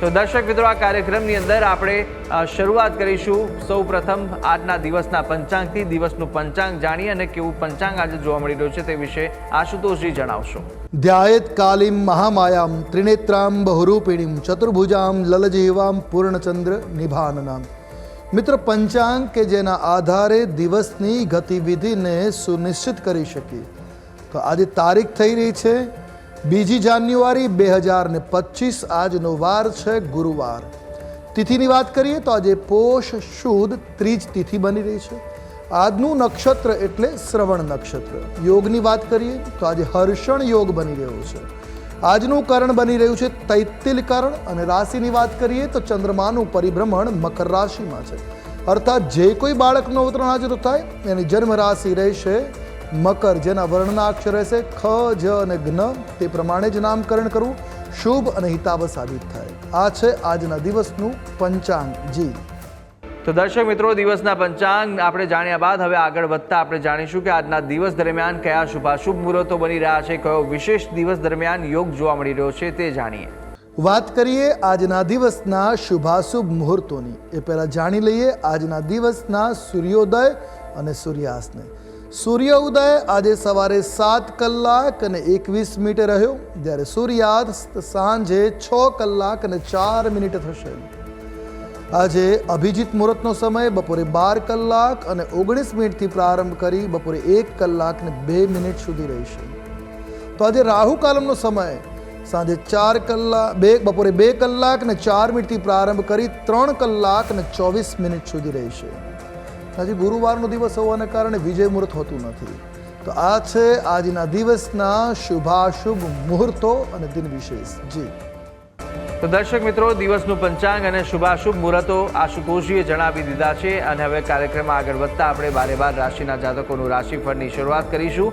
તો દર્શક મિત્રો, આ કાર્યક્રમની અંદર આપણે શરૂઆત કરીશું. સૌ પ્રથમ આજના દિવસના પંચાંગથી દિવસનું પંચાંગ જાણીએ અને કેવું પંચાંગ આજે જોવા મળી રહ્યું છે તે વિશે આશુતોષજી જણાવશો. ધ્યાયેત કાલીમ મહામાયામ, ત્રિનેત્રામ બહુરૂપિણીમ, ચતુર્ભુજામ લલજીવામ પૂર્ણચંદ્ર નિભાનનામ. મિત્ર, પંચાંગ કે જેના આધારે દિવસની ગતિવિધિને સુનિશ્ચિત કરી શકીએ. તો આજે તારીખ થઈ રહી છે. બીજી જાન્યુઆરી બે હજાર ને પચીસ આજનો વાર છે ગુરુવાર. તિથિની વાત કરીએ તો આજે પોષ શુદ્ધ ત્રીજ તિથિ બની રહી છે. આજનું નક્ષત્ર એટલે શ્રવણ નક્ષત્ર. યોગની વાત કરીએ તો આજે હર્ષણ યોગ બની રહ્યો છે. આજનું કરણ બની રહ્યું છે તૈતિલ કરણ અને રાશિની વાત કરીએ તો ચંદ્રમાનું પરિભ્રમણ મકર રાશિમાં છે. અર્થાત જે કોઈ બાળકનો અવતરણ આજે થાય, એની જન્મ રાશિ રહેશે મકર જેના વર્ણના અક્ષર રહેશે ખ જ અને જ્ઞ તે પ્રમાણે જ નામકરણ કરવું શુભ અને હિતાવ સાબિત થાય. આ છે આજના દિવસનું પંચાંગ જી. તો દર્શક મિત્રો દિવસના પંચાંગ આપણે જાણ્યા બાદ હવે આગળ વધતા આપણે જાણીશું કે આજના દિવસ દરમિયાન કયા શુભાશુભ મુહૂર્તો બની રહ્યા છે કયો વિશેષ દિવસ દરમિયાન યોગ જોવા મળી રહ્યો છે તે જાણીએ. વાત કરીએ આજના દિવસના શુભાશુભ મુહૂર્તોની. એ પહેલાં જાણી લઈએ આજના દિવસના સૂર્યોદય અને સૂર્યાસ્તને. સૂર્ય ઉદય આજે સવારે સાત કલાક અને એકવીસ મિનિટે રહ્યો. જ્યારે સૂર્યાસ્ત સાંજે છ કલાક અને ચાર મિનિટે થશે. આજે અભિજીત મુહૂર્તનો સમય બપોરે બાર કલાક અને ઓગણીસ મિનિટથી પ્રારંભ કરી બપોરે એક કલાક ને બે મિનિટ સુધી રહેશે તો આજે રાહુ કાલમનો સમય સાંજે ચાર કલાક બે, બપોરે બે કલાક ને ચાર મિનિટથી પ્રારંભ કરી ત્રણ કલાક ને ચોવીસ મિનિટ સુધી રહેશે આજે ગુરુવારનો દિવસ હોવાને કારણે વિજય મુહૂર્ત હોતું નથી. તો આ છે આજના દિવસના શુભાશુભ મુહૂર્તો અને દિન વિશેષ. જી. તો દર્શક મિત્રો, દિવસનું પંચાંગ અને શુભાશુભ મુહૂર્તો આશુતોષજીએ જણાવી દીધા છે અને હવે કાર્યક્રમમાં આગળ વધતા આપણે બારે બાર રાશિના જાતકોનું રાશિફળની શરૂઆત કરીશું.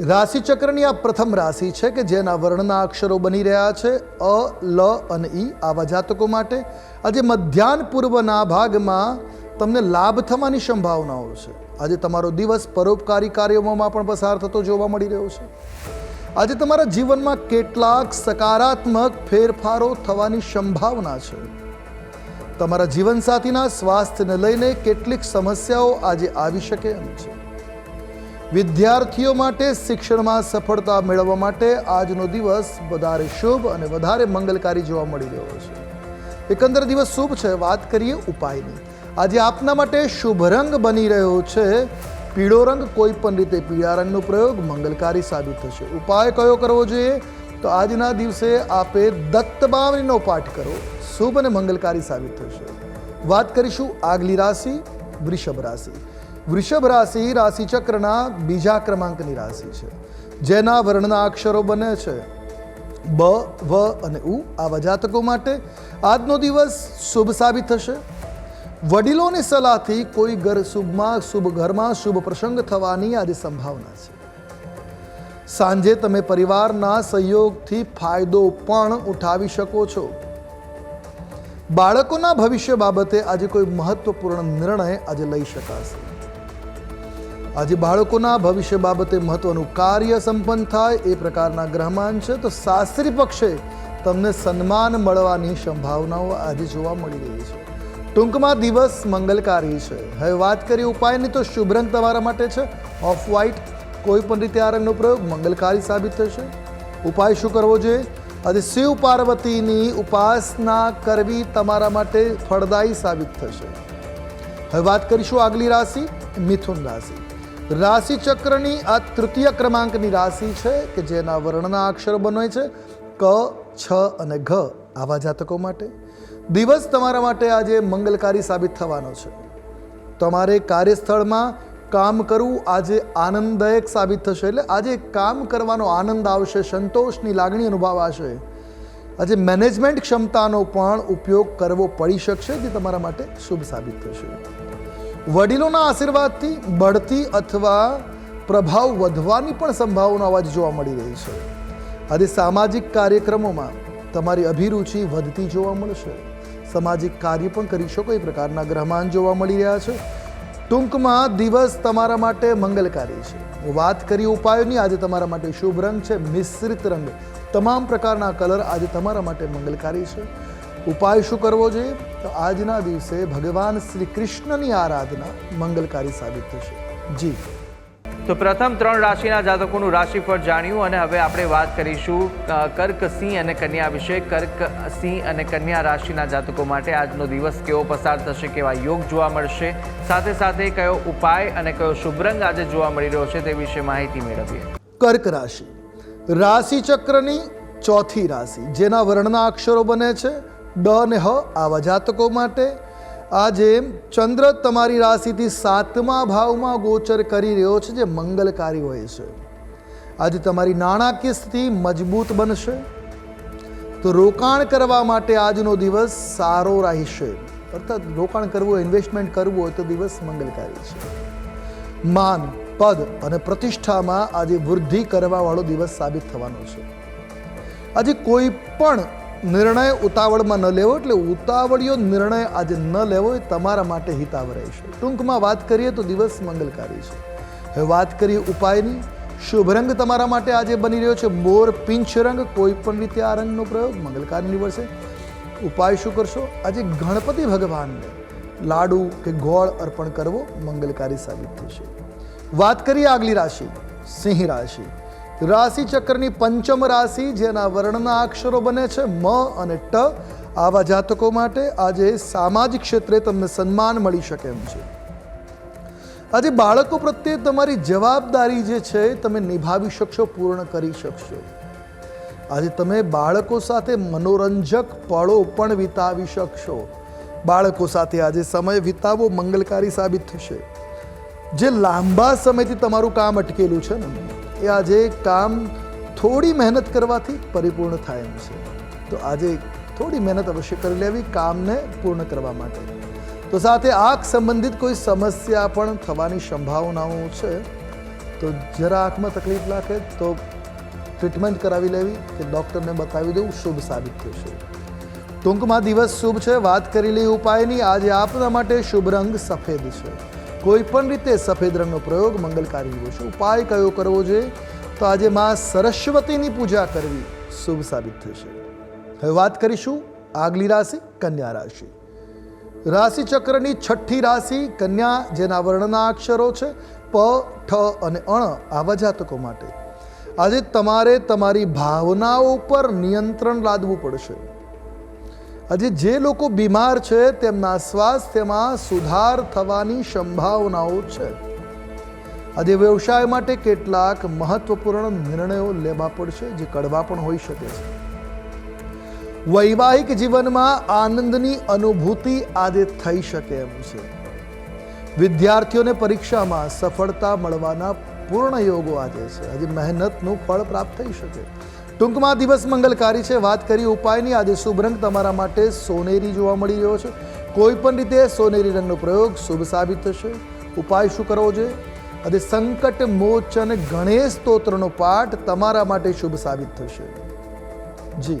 રાશિ ચક્રની આ પ્રથમ રાશિ છે કે જેના વર્ણના અક્ષરો બની રહ્યા છે, અ, લ અને ઈ આવા જાતકો માટે. આજે મધ્યાહન પૂર્વના ભાગમાં તમને લાભ થવાની સંભાવનાઓ છે. આજે તમારો દિવસ પરોપકારી કાર્યોમાં પણ પસાર થતો જોવા મળી રહ્યો છે. આજે તમારા જીવનમાં કેટલાક સકારાત્મક ફેરફારો થવાની સંભાવના છે. તમારા જીવનસાથીના સ્વાસ્થ્યને લઈને કેટલીક સમસ્યાઓ આજે આવી શકે એમ છે. વિદ્યાર્થીઓ માટે શિક્ષણમાં સફળતા મેળવવા માટે આજનો દિવસ વધારે શુભ અને વધારે મંગલકારી જોવા મળી રહ્યો છે. એકંદર દિવસ શુભ છે, વાત કરીએ ઉપાયની. આજે આપના માટે શુભ રંગ બની રહ્યો છે. પીળો રંગ કોઈ પણ રીતે પીળા રંગનો પ્રયોગ મંગલકારી સાબિત થશે. ઉપાય કયો કરવો જોઈએ? તો આજના દિવસે આપે દત્તબાવનીનો પાઠ કરો. શુભ અને મંગલકારી સાબિત થશે. વાત કરીશું આગલી રાશિ, વૃષભ રાશિ. વૃષભ રાશિ રાશિચક્રના બીજા ક્રમાંકની રાશિ છે. જેના વર્ણના અક્ષરો બને છે. બ, વ અને ઉ આવા જાતકો માટે આજનો દિવસ શુભ સાબિત થશે. વડીલોની સલાહથી કોઈ ઘર શુભમાં, શુભ ઘરમાં શુભ પ્રસંગ થવાની આજે સંભાવના છે. સાંજે તમે પરિવારના સહયોગથી ફાયદો પણ ઉઠાવી શકો છો. બાળકોના ભવિષ્ય બાબતે આજે કોઈ મહત્વપૂર્ણ નિર્ણય આજે લઈ શકાશે. આજે બાળકોના ભવિષ્ય બાબતે મહત્વનું કાર્ય સંપન્ન થાય એ પ્રકારના ગ્રહમાન છે. તો શાસ્ત્રી પક્ષે તમને સન્માન મળવાની સંભાવનાઓ આજે જોવા મળી રહી છે. ટૂંકમાં દિવસ મંગલકારી છે. હવે વાત કરીએ ઉપાયની, તો શુભ રંગ તમારા માટે છે. ઓફ વ્હાઇટ કોઈ પણ રીતે આ રંગનો પ્રયોગ મંગલકારી સાબિત થશે. ઉપાય શું કરવો જોઈએ? આજે શિવ પાર્વતીની ઉપાસના કરવી તમારા માટે ફળદાયી સાબિત થશે. હવે વાત કરીશું આગલી રાશિ, મિથુન રાશિ. રાશિ ચક્રની આ તૃતીય ક્રમાંકની રાશિ છે કે જેના વર્ણના અક્ષરો બને છે ક, છ અને ઘ આવા જાતકો માટે. દિવસ તમારા માટે આજે મંગલકારી સાબિત થવાનો છે. તમારે કાર્યસ્થળમાં કામ કરવું આજે આનંદદાયક સાબિત થશે એટલે આજે કામ કરવાનો આનંદ આવશે, સંતોષની લાગણી અનુભવાશે. આજે મેનેજમેન્ટ ક્ષમતાનો પણ ઉપયોગ કરવો પડી શકશે, જે તમારા માટે શુભ સાબિત થશે. વડીલોના આશીર્વાદથી બઢતી અથવા પ્રભાવ વધવાની પણ સંભાવનાઓ જ જોવા મળી રહી છે. આજે સામાજિક કાર્યક્રમોમાં તમારી અભિરુચિ વધતી જોવા મળશે. સામાજિક કાર્ય પણ કરી શકો, એ પ્રકારના ગ્રહમાન જોવા મળી રહ્યા છે. ટૂંકમાં દિવસ તમારા માટે મંગલકારી છે. વાત કરી ઉપાયોની, આજે તમારા માટે શુભ રંગ છે, મિશ્રિત રંગ. તમામ પ્રકારના કલર આજે તમારા માટે મંગલકારી છે. ઉપાય શું કરવો જોઈએ? તો આજના દિવસે ભગવાન શ્રી કૃષ્ણની આરાધના મંગલકારી સાબિત થશે. જી. તો પ્રથમ ત્રણ રાશિના જાતકોનું રાશિફળ જાણ્યું અને હવે આપણે વાત કરીશું કર્ક સિંહ અને કન્યા વિશે. કર્ક સિંહ અને કન્યા રાશિના જાતકો માટે આજનો દિવસ કેવો પસાર થશે કેવા યોગ જોવા મળશે સાથે સાથે કયો ઉપાય અને કયો શુભ રંગ આજે જોવા મળી રહ્યો છે તે વિશે માહિતી મેળવીએ. કર્ક રાશિ. રાશિ ચક્રની ચોથી રાશિ જેના વર્ણના અક્ષરો બને છે. ડ અને હ આવા જાતકો માટે. આજે ચંદ્ર તમારી રાશિથી સાતમા ભાવમાં ગોચર કરી રહ્યો છે, જે મંગલકારી હોય છે. આજે તમારી નાણાકીય સ્થિતિ મજબૂત બનશે. તો રોકાણ કરવા માટે આજનો દિવસ સારો રહેશે. અર્થાત રોકાણ કરવું ઇન્વેસ્ટમેન્ટ કરવું હોય તો દિવસ મંગલકારી છે. માન, પદ અને પ્રતિષ્ઠામાં આજે વૃદ્ધિ કરવાવાળો દિવસ સાબિત થવાનો છે. આજે કોઈ પણ નિર્ણય ઉતાવળમાં ન લેવો એટલે ઉતાવળિયો નિર્ણય આજે ન લેવો એ તમારા માટે હિતાવ રહેશે ટૂંકમાં વાત કરીએ તો દિવસ મંગલકારી છે. હવે વાત કરીએ ઉપાયની. શુભ રંગ તમારા માટે આજે બની રહ્યો છે. મોર પિંચ રંગ કોઈ પણ રીતે આ રંગનો પ્રયોગ મંગલકારી નીવડશે ઉપાય શું કરશો? આજે ગણપતિ ભગવાનને લાડુ કે ગોળ અર્પણ કરવો મંગલકારી સાબિત થશે. વાત કરીએ આગલી રાશિ. સિંહ રાશિ. રાશિ ચક્રની પંચમ રાશિ, જેના વર્ણના અક્ષરો બને છે મ અને ટ. આવા જાતકો માટે આજે સામાજિક ક્ષેત્રે તમને સન્માન મળી શકે એમ છે. આજે બાળકો પ્રત્યે તમારી જવાબદારી જે છે, તમે નિભાવી શકશો, પૂર્ણ કરી શકશો. આજે તમે બાળકો સાથે મનોરંજક પળો પણ વિતાવી શકશો. બાળકો સાથે આજે સમય વિતાવવો મંગલકારી સાબિત થશે. જે લાંબા સમયથી તમારું કામ અટકેલું છે ને? એ આજે કામ થોડી મહેનત કરવાથી પરિપૂર્ણ થાય એમ છે. તો આજે થોડી મહેનત અવશ્ય કરી લેવી, કામને પૂર્ણ કરવા માટે. તો સાથે આંખ સંબંધિત કોઈ સમસ્યા પણ થવાની સંભાવનાઓ છે, તો જરા આંખમાં તકલીફ લાગે તો ટ્રીટમેન્ટ કરાવી લેવી કે ડૉક્ટરને બતાવી દેવું, શુભ સાબિત થશે. ટૂંકમાં દિવસ શુભ છે, વાત કરી લઈ ઉપાયની આજે આપના માટે શુભ રંગ સફેદ છે. કોઈ પણ રીતે સફેદ રંગનો પ્રયોગ મંગલકારી હોય છે ઉપાય કયો કરવો જોઈએ તો આજે માં સરસ્વતીની પૂજા કરવી શુભ સાબિત થશે. હવે વાત કરીશું આગલી રાશિ, કન્યા રાશિ. રાશિ ચક્રની છઠ્ઠી રાશિ, કન્યા, જેના વર્ણના અક્ષરો છે, પ, ઠ અને અણ, આવા જાતકો માટે. આજે તમારે તમારી ભાવનાઓ પર નિયંત્રણ લાદવું પડશે. આજે જે લોકો બીમાર છે, તેમના સ્વાસ્થ્યમાં સુધાર થવાની સંભાવનાઓ છે. આજે વ્યવસાય માટે કેટલાક મહત્વપૂર્ણ નિર્ણયો લેવા પડશે, જે કડવા પણ હોઈ શકે છે. વૈવાહિક જીવનમાં આનંદની અનુભૂતિ આજે થઈ શકે એમ છે. વિદ્યાર્થીઓને પરીક્ષામાં સફળતા મળવાના પૂર્ણ યોગો આજે છે. આજે મહેનતનું ફળ પ્રાપ્ત થઈ શકે. ટૂંકમાં દિવસ મંગલકારી છે. વાત કરી ઉપાયની. આજે શુભ રંગ તમારા માટે સોનેરી જોવા મળી રહ્યો છે. કોઈ પણ રીતે સોનેરી રંગનો પ્રયોગ શુભ સાબિત થશે. ઉપાય શું કરવો જોઈએ? અને સંકટ મોચન ગણેશ સ્તોત્રનો પાઠ તમારા માટે શુભ સાબિત થશે. જી.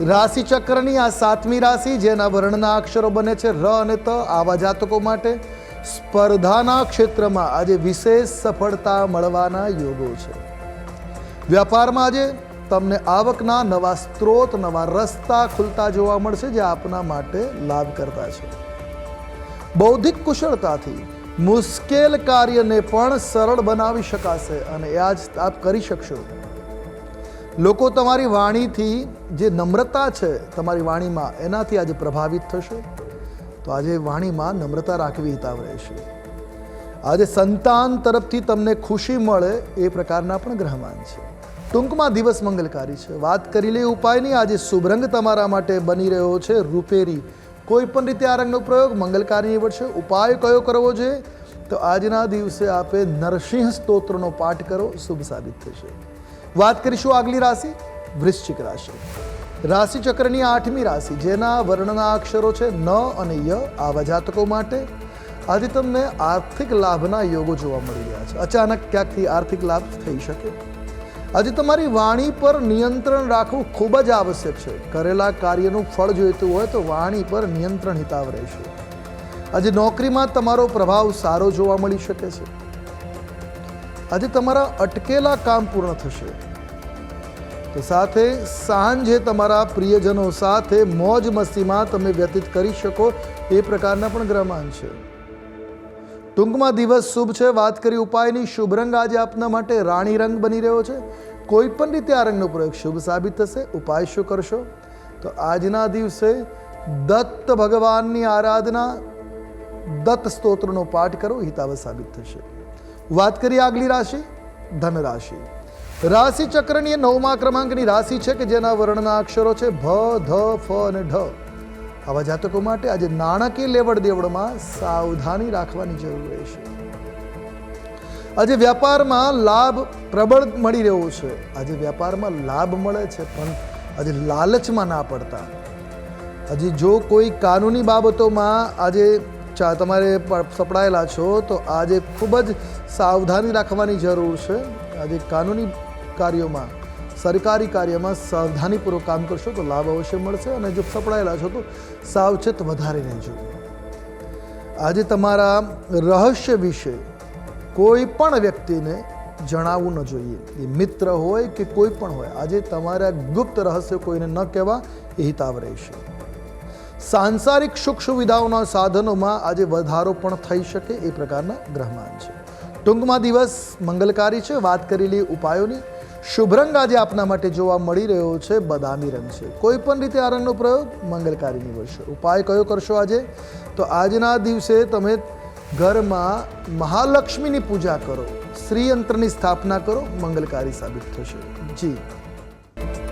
રાશિ ચક્રની આ સાતમી રાશિ, જેના વર્ણના અક્ષરો બને છે ર અને ત, આવા જાતકો માટે સ્પર્ધાના ક્ષેત્રમાં આજે વિશેષ સફળતા મળવાના યોગો છે. વ્યાપારમાં આજે તમને આવકના નવા સ્ત્રોત, નવા રસ્તા ખુલતા જોવા મળશે, જે આપના માટે લાભ કરતા છે. બૌદ્ધિક કુશળતાથી મુશ્કેલ કાર્યને પણ સરળ બનાવી શકાશે અને એ આજ આપ કરી શકશો. લોકો તમારી વાણીથી જે નમ્રતા છે તમારી વાણીમાં એનાથી આજે પ્રભાવિત થશે? તો આજે વાણીમાં નમ્રતા રાખવી હિતાવ રહેશે. આજે સંતાન તરફથી તમને ખુશી મળે એ પ્રકારના પણ ગ્રહમાન છે. ટૂંકમાં દિવસ મંગલકારી છે. વાત કરી લે ઉપાયની આજે શુભરંગ તમારા માટે બની રહ્યો છે રૂપેરી. કોઈ પણ રીતે આ રંગનો પ્રયોગ મંગલકારી નીવડશે. ઉપાય કયો કરવો જોઈએ? તો આજના દિવસે આપે નરસિંહ સ્તોત્રનો પાઠ કરો. શુભ સાબિત થશે. વાત કરીશું આગલી રાશિ, વૃશ્ચિક રાશિ. રાશિ ચક્રની આઠમી રાશિ, જેના વર્ણના અક્ષરો છે ન અને ય આવા જાતકો માટે આજે તમને આર્થિક લાભના યોગો જોવા મળી રહ્યા છે. અચાનક ક્યાંકથી આર્થિક લાભ થઈ શકે? આજે તમારી વાણી પર નિયંત્રણ રાખવું ખૂબ જ આવશ્યક છે. કરેલા કાર્યનું ફળ જોઈતું હોય તો વાણી પર નિયંત્રણ હિતાવ રહેશે. આજે નોકરીમાં તમારો પ્રભાવ સારો જોવા મળી શકે છે. આજે તમારા અટકેલા કામ પૂર્ણ થશે. તો સાથે સાંજે તમારા પ્રિયજનો સાથે મોજ મસ્તીમાં તમે વ્યતીત કરી શકો એ પ્રકારના પણ ગ્રહમાન છે. ટૂંકમાં દિવસ શુભ છે, વાત કરી ઉપાયની. શુભ રંગ આજે આપના માટે રાણી રંગ બની રહ્યો છે. કોઈ પણ રીતે આ રંગનો પ્રયોગ શુભ સાબિત થશે, ઉપાય શું કરશો? તો આજના દિવસે દત્ત ભગવાનની આરાધના, દત્ત સ્તોત્રનો પાઠ કરો હિતાવ સાબિત થશે. વાત કરીએ આગલી રાશિ ધન રાશિ રાશિ ચક્રની એ નવમા ક્રમાંકની રાશિ છે કે જેના વર્ણના અક્ષરો છે ભ, ધ, ફ અને ઢ. આવા જાતકો માટે આજે નાણાકીય લેવડ દેવડમાં સાવધાની રાખવાની જરૂર રહેશે આજે વ્યાપારમાં લાભ પ્રબળ મળી રહ્યો છે. આજે વ્યાપારમાં લાભ મળે છે, પણ આજે લાલચમાં ના પડતા. હજી જો કોઈ કાનૂની બાબતોમાં આજે ચા તમારે સપડાયેલા છો, તો આજે ખૂબ જ સાવધાની રાખવાની જરૂર છે. આજે કાનૂની કાર્યોમાં, સરકારી કાર્યમાં સાવધાનીપૂર્વક કામ કરશો તો લાભ અવશ્ય મળશે અને જો સપડાયેલા છો તો સાવચેત વધારે રહેજો. આજે તમારા રહસ્ય વિશે કોઈ પણ વ્યક્તિને જણાવવું ન જોઈએ. એ મિત્ર હોય કે કોઈ પણ હોય, આજે તમારા ગુપ્ત રહસ્ય કોઈને ન કહેવા, એ હિતાવ રહેશે. સાંસારિક સુખ સુવિધાઓના સાધનોમાં આજે વધારો પણ થઈ શકે એ પ્રકારના ગ્રહમાન છે. ટૂંકમાં દિવસ મંગલકારી છે, વાત કરેલી ઉપાયોની. શુભ રંગ આજે આપના માટે જોવા મળી રહ્યો છે, બદામી રંગ છે. કોઈ પણ રીતે આ રંગનો પ્રયોગ મંગલકારી નીવડશે. ઉપાય કયો કરશો આજે? તો આજના દિવસે તમે ઘરમાં મહાલક્ષ્મીની પૂજા કરો, શ્રીયંત્રની સ્થાપના કરો, મંગલકારી સાબિત થશે. જી.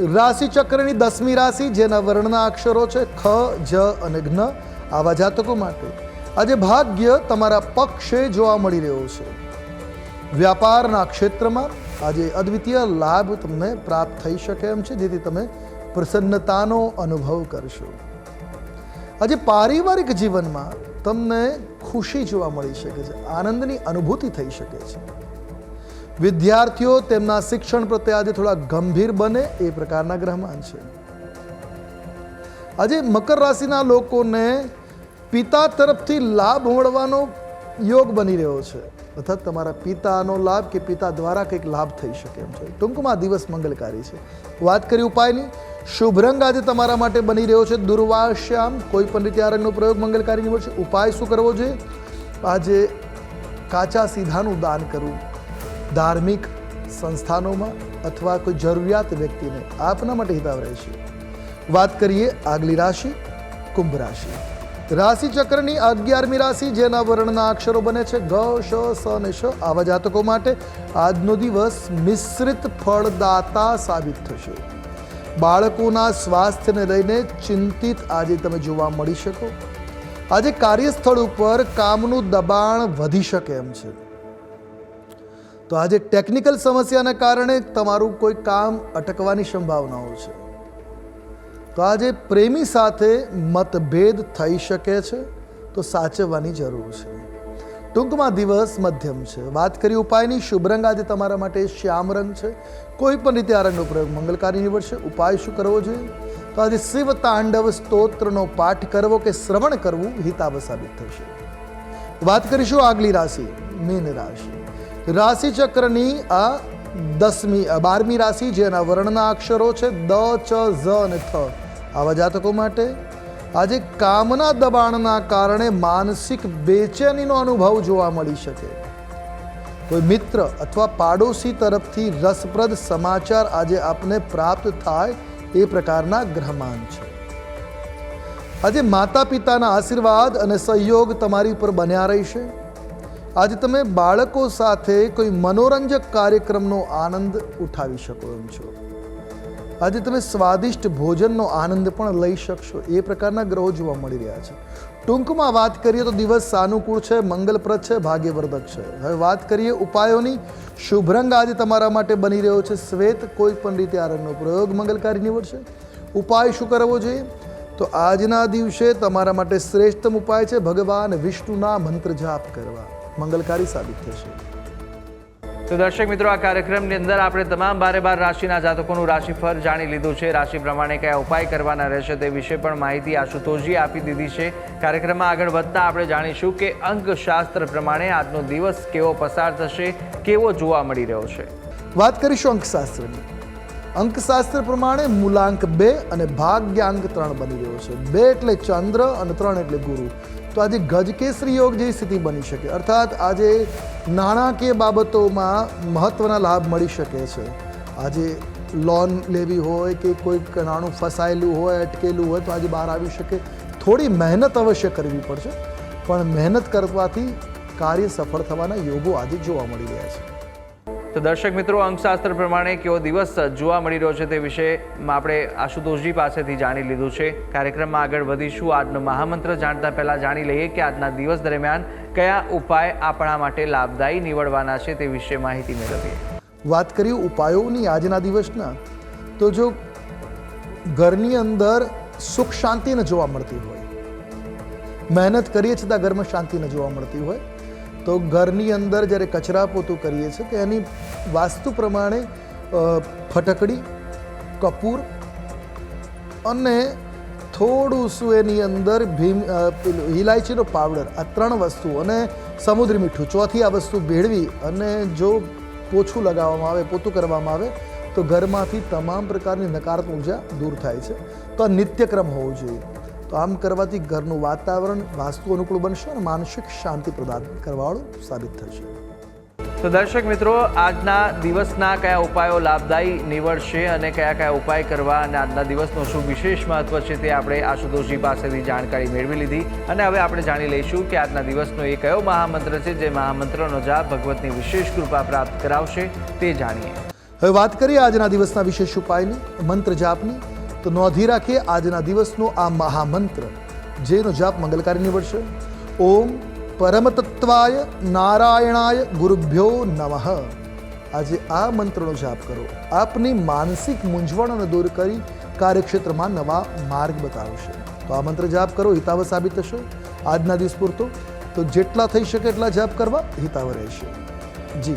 રાશિ ચક્રની દસમી રાશિ, જેના વર્ણના અક્ષરો છે ખ, જ અને જ્ઞ આવા જાતકો માટે આજે ભાગ્ય તમારા પક્ષે જોવા મળી રહ્યો છે. વ્યાપારના ક્ષેત્રમાં આજે અદ્વિતીય લાભ તમને પ્રાપ્ત થઈ શકે એમ છે, જેથી તમે પ્રસન્નતાનો અનુભવ કરશો. આજે પારિવારિક જીવનમાં તમને ખુશી જોવા મળી શકે છે, આનંદની અનુભૂતિ થઈ શકે છે. વિદ્યાર્થીઓ તેમના શિક્ષણ પ્રત્યે આજે થોડા ગંભીર બને એ પ્રકારના ગ્રહમાન છે. આજે મકર રાશિના લોકોને પિતા તરફથી લાભ મળવાનો યોગ બની રહ્યો છે. અર્થાત તમારા પિતાનો લાભ કે પિતા દ્વારા કંઈક લાભ થઈ શકે એમ છે. ટૂંકમાં દિવસ મંગલકારી છે. વાત કરી ઉપાયની. શુભ રંગ આજે તમારા માટે બની રહ્યો છે. દુર્વાશ્યામ, કોઈ પણ રીતે આ રંગનો પ્રયોગ મંગલકારી નીવડશે ઉપાય શું કરવો જોઈએ? આજે કાચા સીધાનું દાન કરવું. ધાર્મિક સંસ્થાનોમાં અથવા કોઈ જરૂરિયાત વ્યક્તિને આપના માટે હિતાવ રહેશે વાત કરીએ આગલી રાશિ, કુંભ રાશિ. રાશિ ચક્રની અગિયારમી રાશિ જેના વર્ણના અક્ષરો બને છે ગ, શ, સ અને શ. આવા જાતકો માટે આજનો દિવસ મિશ્રિત ફળદાતા સાબિત થશે. બાળકોના સ્વાસ્થ્યને લઈને ચિંતિત આજે તમે જોવા મળી શકો. આજે કાર્યસ્થળ ઉપર કામનું દબાણ વધી શકે એમ છે. તો આજે ટેકનિકલ સમસ્યાને કારણે તમારું કોઈ કામ અટકવાની સંભાવનાઓ છે. તો આજે પ્રેમી સાથે મતભેદ થઈ શકે છે, તો સાચવવાની જરૂર છે. ટૂંકમાં દિવસ મધ્યમ છે. વાત કરી ઉપાયની, શુભ રંગ આજે તમારા માટે શ્યામ રંગ છે. કોઈ પણ રીતે આ રંગનો પ્રયોગ મંગલકારી નીવડશે ઉપાય શું કરવો જોઈએ? તો આજે શિવ તાંડવ સ્તોત્રનો પાઠ કરવો કે શ્રવણ કરવું હિતાવ સાબિત થશે? વાત કરીશું આગલી રાશિ, મીન રાશિ. રાશિ ચક્રની આ દસમી બારમી રાશિ, જેના વર્ણના અક્ષરો છે દ, ચ, ઝ અને થ. આવા જાતકો માટે આજે કામના દબાણના કારણે માનસિક બેચેનીનો અનુભવ જોવા મળી શકે. કોઈ મિત્ર અથવા પાડોશી તરફથી રસપ્રદ સમાચાર આજે આપને પ્રાપ્ત થાય એ પ્રકારના ગ્રહમાન છે. આજે માતા પિતાના આશીર્વાદ અને સહયોગ તમારી ઉપર બન્યા રહેશે. આજે તમે બાળકો સાથે કોઈ મનોરંજક કાર્યક્રમનો આનંદ ઉઠાવી શકો એમ છો. આજે તમે સ્વાદિષ્ટ ભોજનનો આનંદ પણ લઈ શકશો. એ પ્રકારના ગ્રહો જોવા મળી રહ્યા છે. ટૂંકમાં વાત કરીએ તો દિવસ સાનુકૂળ છે, મંગલપ્રદ છે, ભાગ્યવર્ધક છે. હવે વાત કરીએ ઉપાયોની. શુભ રંગ આજે તમારા માટે બની રહ્યો છે. શ્વેત કોઈ પણ રીતે આ પ્રયોગ મંગલકારી નીવડશે. ઉપાય શું કરવો જોઈએ? તો આજના દિવસે તમારા માટે શ્રેષ્ઠતમ ઉપાય છે ભગવાન વિષ્ણુના મંત્ર જાપ કરવા. મંગલકારી સાબિત થશે. તો દર્શક મિત્રો આ કાર્યક્રમની અંદર આપણે તમામ બારે બાર રાશિના જાતકોનું રાશિફળ જાણી લીધું છે. રાશિ પ્રમાણે કયા ઉપાય કરવાના રહેશે તે વિશે પણ માહિતી આશુતોષજી આપી દીધી છે. કાર્યક્રમમાં આગળ વધતા આપણે જાણીશું કે અંકશાસ્ત્ર પ્રમાણે આજનો દિવસ કેવો પસાર થશે કેવો જોવા મળી રહ્યો છે. વાત કરીશું અંકશાસ્ત્રની. અંકશાસ્ત્ર પ્રમાણે મૂલાંક બે અને ભાગ્યાંક ત્રણ બની રહ્યો છે. બે એટલે ચંદ્ર અને ત્રણ એટલે ગુરુ. તો આજે ગજકેસરી યોગ જેવી સ્થિતિ બની શકે. અર્થાત આજે નાણાકીય બાબતોમાં મહત્ત્વના લાભ મળી શકે છે. આજે લોન લેવી હોય કે કોઈ નાણું ફસાયેલું હોય, અટકેલું હોય, તો આજે બહાર આવી શકે. થોડી મહેનત અવશ્ય કરવી પડશે. પણ મહેનત કરવાથી કાર્ય સફળ થવાના યોગો આજે જોવા મળી રહ્યા છે. તો દર્શક મિત્રો, અંકશાસ્ત્ર પ્રમાણે કેવો દિવસ જોવા મળી રહ્યો છે તે વિશે આપણે આશુતોષજી પાસેથી જાણી લીધું છે. કાર્યક્રમમાં આગળ વધીશું. આજનો મહામંત્ર જાણતા પહેલાં જાણી લઈએ કે આજના દિવસ દરમિયાન કયા ઉપાય આપણા માટે લાભદાયી નીવડવાના છે તે વિશે માહિતી મેળવીએ. વાત કરીએ ઉપાયોની આજના દિવસના, તો જો ઘરની અંદર સુખ શાંતિ ન જોવા મળતી હોય, મહેનત કરીએ છતાં ઘરમાં શાંતિ ન જોવા મળતી હોય તો ઘરની અંદર જ્યારે કચરા પોતું કરીએ છીએ, તો એની વાસ્તુ પ્રમાણે ફટકડી, કપૂર અને થોડું શું એની અંદર ભીમ ઇલાયચીનો પાવડર, આ ત્રણ વસ્તુ અને સમુદ્રી મીઠું, ચોથી આ વસ્તુ ભેળવી અને જો પોછું લગાવવામાં આવે, પોતું કરવામાં આવે, તો ઘરમાંથી તમામ પ્રકારની નકારાત્મક ઊર્જા દૂર થાય છે. તો આ નિત્યક્રમ હોવો જોઈએ. તો આમ કરવાથી ઘરનું વાતાવરણ વાસ્તુ અનુકૂળ બનશે અને માનસિક શાંતિ પ્રદાન કરવાવાળું સાબિત થશે. તો દર્શક મિત્રો આજના દિવસના કયા ઉપાયો લાભદાયી નીવડશે અને કયા કયા ઉપાય કરવા અને આજના દિવસનો શું વિશેષ મહત્વ છે તે આપણે આશુતોષજી પાસેથી જાણકારી મેળવી લીધી. અને હવે આપણે જાણી લઈશું કે આજના દિવસનો એ કયો મહામંત્ર છે જે મહામંત્રનો જાપ ભગવતની વિશેષ કૃપા પ્રાપ્ત કરાવશે તે જાણીએ. હવે વાત કરીએ આજના દિવસના વિશેષ ઉપાયની મંત્ર જાપની. તો નોંધી રાખીએ આજના દિવસનો આ મહામંત્ર. જેનો જાપ મંગલકારી નીવડશે. ઓમ પરમતત્વાય નારાયણાય ગુરુભ્યો નમઃ. આજે આ મંત્રનો જાપ કરો. આપની માનસિક મૂંઝવણોને દૂર કરી કાર્યક્ષેત્રમાં નવા માર્ગ બતાવશે. તો આ મંત્ર જાપ કરો હિતાવ સાબિત થશે. આજના દિવસ પૂરતો. તો જેટલા થઈ શકે એટલા જાપ કરવા હિતાવ રહેશે. જી.